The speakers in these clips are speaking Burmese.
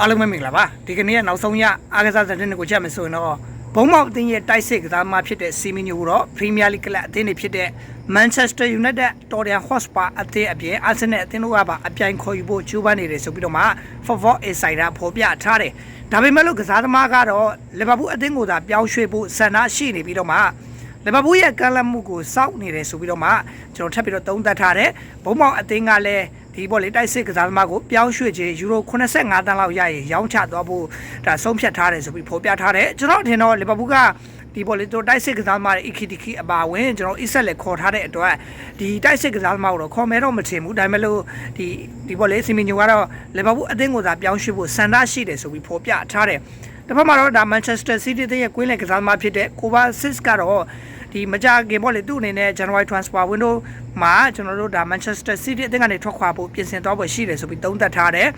အားလုံးပဲမင်္ဂလာပါဒီကနေ့ကနောက်ဆုံးရအားကစားသတင်းတွေကိုကြည့်မယ်ဆိုရင်တော့ဘုံမောက်အသင်းရဲ့တိုက်စစ်ကစားသမားဖြစ်တဲ့စီမီညိုကိုတော့ Premier League ကလပ်အသင်းတွေဖြစ်တဲ့ Manchester United, Tottenham Hotspur အသင်းအပြင် Arsenal အသင်းတို့ကပါအပြိုင်ခေါ်ယူဖို့ကြိုးပမ်းနေတယ်ဆိုပြီးတော့မှ Football Insider ဖော်ပြထားတယ်ဒါပေမဲ့လို့ကစားသမားကတော့လီဗာပူးအသင်းကိုသာပြောင်းရွှေ့ဖို့ဆန္ဒရှိနေပြီးတော့မှလီဗာပူးရဲ့ကမ်းလှမ်းမှုကိုစောင့်နေတယ်ဆိုပြီးတော့မှကျွန်တော်ထပ်ပြီးတော့သုံးသပ်ထားတယ်ဘုံမောင်အသင်းကလည်း ဒီဘောလေတိုက်စစ်ကစားသမားကိုပြောင်းရွှေ့ခြင်းယူရို85တန်းလောက်ရရင်ရောင်းချသွားဖို့ဒါဆုံးဖြတ်ထားတယ်ဆိုပြီးဖော်ပြထားတယ်ကျွန်တော်အထင်တော့လီဗာပူးကဒီဘောလေတို့တိုက်စစ်ကစားသမားတွေ EKTK အပါဝင်ကျွန်တော်အစ်ဆက်လက်ခေါ်ထားတဲ့အတွက်ဒီတိုက်စစ်ကစားသမားကိုတော့ခေါ်မဲတော့မထင်ဘူးဒါပေမဲ့လို့ဒီဒီဘောလေစီမီညိုကတော့လီဗာပူးအသင်းကိုသာပြောင်းရွှေ့ဖို့ဆန္ဒရှိတယ်ဆိုပြီးဖော်ပြထားတယ်တစ်ဖက်မှာတော့ဒါ Manchester City တဲ့ရဲ့ကွင်းလယ်ကစားသမားဖြစ်တဲ့ Kovacic ကတော့ ဒီမကြခင်ပေါ့လေသူ့အနေနဲ့ January transfer window မှာကျွန်တော်တို့ဒါ Manchester City အသင်းကနေထွက်ခွာဖို့ပြင်ဆင်သွားဖို့ရှိတယ်ဆိုပြီးသုံးသပ်ထားတယ်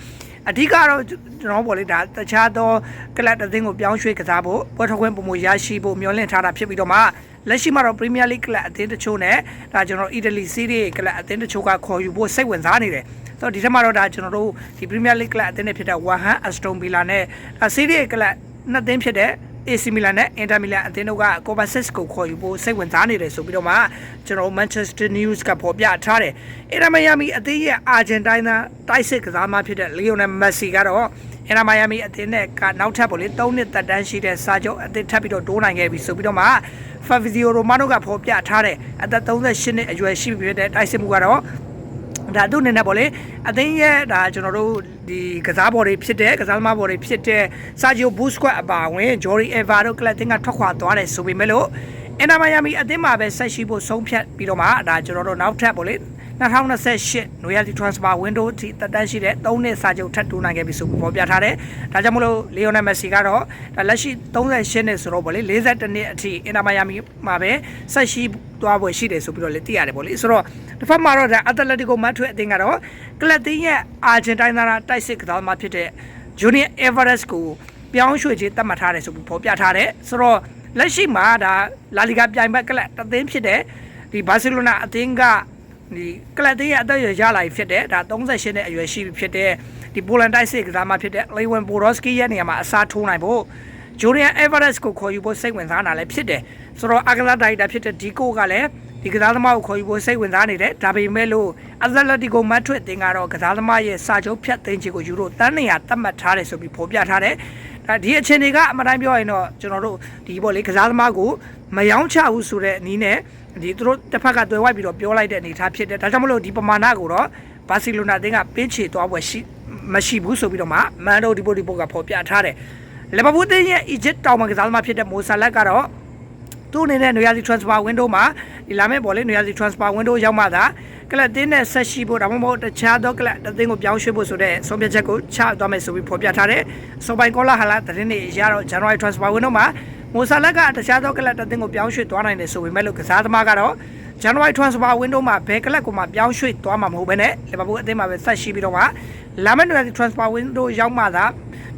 အဓိကတော့ကျွန်တော်ပေါ့လေဒါတခြားသောကလပ်အသင်းကိုပြောင်းရွှေ့ကစားဖို့ပွဲထွက်ခွင့်ပုံမရရှိဖို့မျှော်လင့်ထားတာဖြစ်ပြီးတော့မှလက်ရှိမှာတော့ Premier League ကလပ်အသင်းတချို့နဲ့ဒါကျွန်တော် Italy Serie ကလပ်အသင်းတချို့ကခေါ်ယူဖို့စိတ်ဝင်စားနေတယ်ဆိုတော့ဒီထက်မှာတော့ဒါကျွန်တော်တို့ဒီ Premier League ကလပ်အသင်းတွေဖြစ်တဲ့ Waham Aston Villa နဲ့ဒါ Serie ကလပ်နှစ်သင်းဖြစ်တဲ့ AC Milan နဲ့ Inter Milan အသင်းတို့က Kovacic ကိုခေါ်ယူဖို့စိတ်ဝင်စားနေတယ်ဆိုပြီးတော့မှကျွန်တော် Manchester News ကဖော်ပြထားတယ်။ Inter Miami အသင်းရဲ့ Argentina တိုက်စစ်ကစားမဖြစ်တဲ့ Lionel Messi ကတော့ Inter Miami အသင်းနဲ့ကနောက်ထပ်ပေါ့လေ3နှစ်သက်တမ်းရှိတဲ့စာချုပ်အသင်းထပ်ပြီးတော့တိုးနိုင်ခဲ့ပြီဆိုပြီးတော့မှ Fabrizio Romano ကဖော်ပြထားတယ်။အသက်38နှစ်အရွယ်ရှိပြီဖြစ်တဲ့တိုက်စစ်မှုကတော့ ဒါသူ့အနေနဲ့ပေါ့လေအသိရဲ့ဒါကျွန်တော်တို့ဒီကစားဘော်တွေဖြစ်တဲ့ကစားသမားဘော်တွေဖြစ်တဲ့စာဂျီယိုဘူစကွတ်အပါအဝင်ဂျော်ရီအဗာတို့ကလပ်တင်ကထွက်ခွာသွားတယ်ဆိုပေမဲ့လို့အင်နာမိုင်ယာမီအသင်းမှာပဲဆက်ရှိဖို့ဆုံးဖြတ်ပြီးတော့မှဒါကျွန်တော်တို့နောက်ထပ်ပေါ့လေ 2028နွေရာသီ transfer window ထိတက်တန်းရှိတဲ့3နှစ်စာချုပ်ထပ်တိုးနိုင်ခဲ့ပြီဆိုပြီးဖော်ပြထားတယ်။ဒါကြောင့်မလို့လီယိုနယ်မက်ဆီကတော့ဒါလက်ရှိ38နှစ်ဆိုတော့ပေါ့လေ42နှစ်အထိအင်နာမိုင်ယာမီမှာပဲဆက်ရှိသွားဖို့ရှိတယ်ဆိုပြီးတော့လေသိရတယ်ပေါ့လေဆိုတော့တစ်ဖက်မှာတော့ဒါအက်တလက်တီကိုမတ်ထွေအသင်းကတော့ကလပ်တင်းရဲ့အာဂျင်တိုင်းသားတိုက်စစ်ကစားသမားဖြစ်တဲ့ Junior Everest ကိုပြောင်းရွှေ့ခြင်းတတ်မှတ်ထားတယ်ဆိုပြီးဖော်ပြထားတယ်ဆိုတော့လက်ရှိမှာဒါလာလီဂါပြိုင်ဘက်ကလပ်တသင်းဖြစ်တဲ့ဒီဘာစီလိုနာအသင်းက ဒီကလပ်တင်းရဲ့အသက်အရွယ်ရလာပြီဖြစ်တဲ့ဒါ38နှစ်အရွယ်ရှိပြီဖြစ်တဲ့ဒီပိုလန်တိုက်စစ်ကစားသမားဖြစ်တဲ့ Lewin Borodski ရဲ့နေရာမှာအစားထိုးနိုင်ဖို့ Julian Everest ကိုခေါ်ယူဖို့စိတ်ဝင်စားတာလည်းဖြစ်တယ်ဆိုတော့အကစားဒိုင်တာဖြစ်တဲ့ဒီကိုကလည်းဒီကစားသမားကိုခေါ်ယူဖို့စိတ်ဝင်စားနေတယ်ဒါပေမဲ့လို့အက်တလက်တီကိုမတ်ထွတ်တင်ကတော့ကစားသမားရဲ့စာချုပ်ဖြတ်သိမ်းခြင်းကိုယူရိုတန်းနေရသတ်မှတ်ထားတယ်ဆိုပြီးဖော်ပြထားတယ်ဒါဒီအခြေအနေကအမှန်တိုင်းပြောရင်တော့ကျွန်တော်တို့ဒီပေါ့လေကစားသမားကိုမယောင်းချဘူးဆိုတဲ့အနေနဲ့ ဒီသူတို့တစ်ဖက်ကတွယ်ဝိုက်ပြီးတော့ပြောလိုက်တဲ့အနေထားဖြစ်တယ်ဒါကြောင့်မလို့ဒီပမာဏကိုတော့ဘာစီလိုနာအသင်းကပေးချေသွားပွဲရှိမရှိဘူးဆိုပြီးတော့မှမန်ဒိုဒီပိုဒီပိုကဖော်ပြထားတယ်လီဗာပူးအသင်းရဲ့ Egypt တောင်မှကစားသမားဖြစ်တဲ့မိုဆာလက်ကတော့သူ့အနေနဲ့နွေရာသီ transfer window မှာဒီလာမယ့်ပေါ်လေနွေရာသီ transfer window ရောက်မှသာကလပ်တင်းနဲ့ဆက်ရှိဖို့ဒါမှမဟုတ်တခြားသောကလပ်အသင်းကိုပြောင်းရွှေ့ဖို့ဆိုတဲ့ဆုံးဖြတ်ချက်ကိုချသွားမယ်ဆိုပြီးဖော်ပြထားတယ်။ဆိုပိုင်ကောလာဟာလာသတင်းတွေရတော့ January transfer window မှာ မိုဆာလက်ကတခြားသောကလပ်အသင်းကိုပြောင်းရွှေ့သွားနိုင်တယ်ဆိုပေမဲ့လို့ကစားသမားကတော့ January transfer window မှာဘယ်ကလပ်ကိုမှပြောင်းရွှေ့သွားမှာမဟုတ်ဘဲနဲ့လီဗာပူးအသင်းမှာပဲဆက်ရှိပြီးတော့မှလာမယ့်နွေရာသီ transfer window ရောက်မှသာ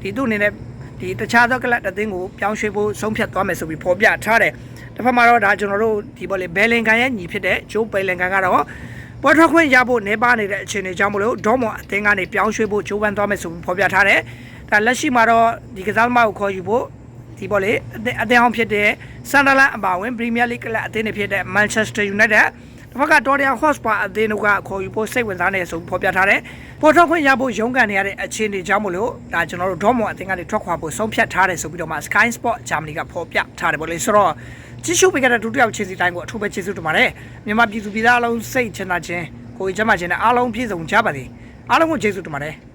ဒီသူ့အနေနဲ့ဒီတခြားသောကလပ်အသင်းကိုပြောင်းရွှေ့ဖို့ဆုံးဖြတ်သွားမယ်ဆိုပြီးဖော်ပြထားတယ်။တစ်ဖက်မှာတော့ဒါကျွန်တော်တို့ဒီဘောလေဘယ်လင်ကန်ရဲ့ညီဖြစ်တဲ့ဂျိုးဘယ်လင်ကန်ကတော့ပေါ်ထွက်ခွင့်ရဖို့နေပါနေတဲ့အခြေအနေကြောင့်မလို့ဒေါ်မော်အသင်းကနေပြောင်းရွှေ့ဖို့ကြိုးပမ်းသွားမယ်ဆိုပြီးဖော်ပြထားတယ်။ဒါလက်ရှိမှာတော့ဒီကစားသမားကိုခေါ်ယူဖို့ ဒီဘောလေအသင်းအသင်းအောင်ဖြစ်တဲ့ဆန်ဒလန်အပါဝင်ပရီးမီးယားလိဂ်ကလပ်အသင်းတွေဖြစ်တဲ့မန်ချက်စတာယူနိုက်တက်တစ်ဖက်ကတော်တရာဟော့စပါအသင်းတို့ကခေါ်ယူဖို့စိတ်ဝင်စားနေဆိုဖော်ပြထားတယ်။ပေါ်ထွက်ခွင့်ရဖို့ရုန်းကန်နေရတဲ့အခြေအနေကြောင့်မလို့ဒါကျွန်တော်တို့ဒေါ်မော်အသင်းကနေထွက်ခွာဖို့ဆုံးဖြတ်ထားတယ်ဆိုပြီးတော့မှ Sky Sport Germany ကဖော်ပြထားတယ်ပေါ့လေဆိုတော့ကြည့်ရှုပေးကြတဲ့ဒုတိယခြေစီတိုင်းကိုအထူးပဲကျေးဇူးတင်ပါတယ်မြန်မာပြည်သူပြည်သားအလုံးစိတ်ချမ်းသာခြင်းကိုယ်ကျမ်းမာခြင်းနဲ့အားလုံးပြည့်စုံကြပါစေအားလုံးကိုကျေးဇူးတင်ပါတယ်